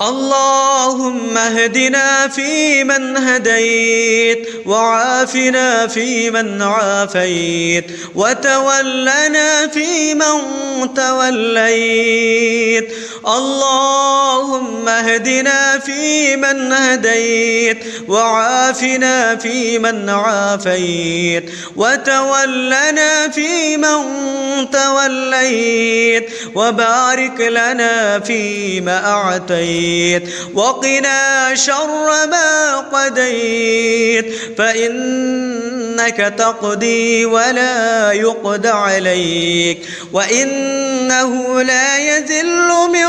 اللهم اهدنا فيمن هديت وعافنا فيمن عافيت وتولنا فيمن توليت اللهم اهدنا فيمن هديت وعافنا فيمن عافيت وتولنا فيمن توليت وبارك لنا فيما أعطيت وقنا شر ما قديت فإنك تقضي ولا يقضى عليك وإنه لا يذل من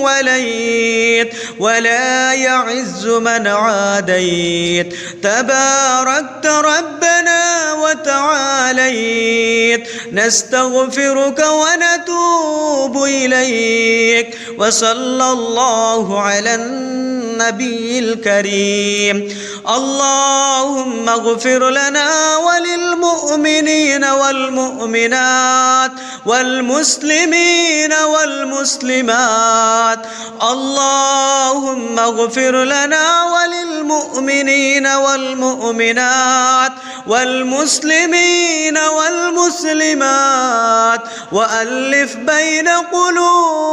وليت ولا يعز من عاديت. تباركت ربنا وتعاليت. نستغفرك ونتوب إليك. وصلى الله على النبي الكريم. اللهم اغفر لنا وللمؤمنين والمؤمنات والمسلمين والمسلمات. اللهم اغفر لنا وللمؤمنين والمؤمنات والمسلمين والمسلمات وألف بين قلوبهم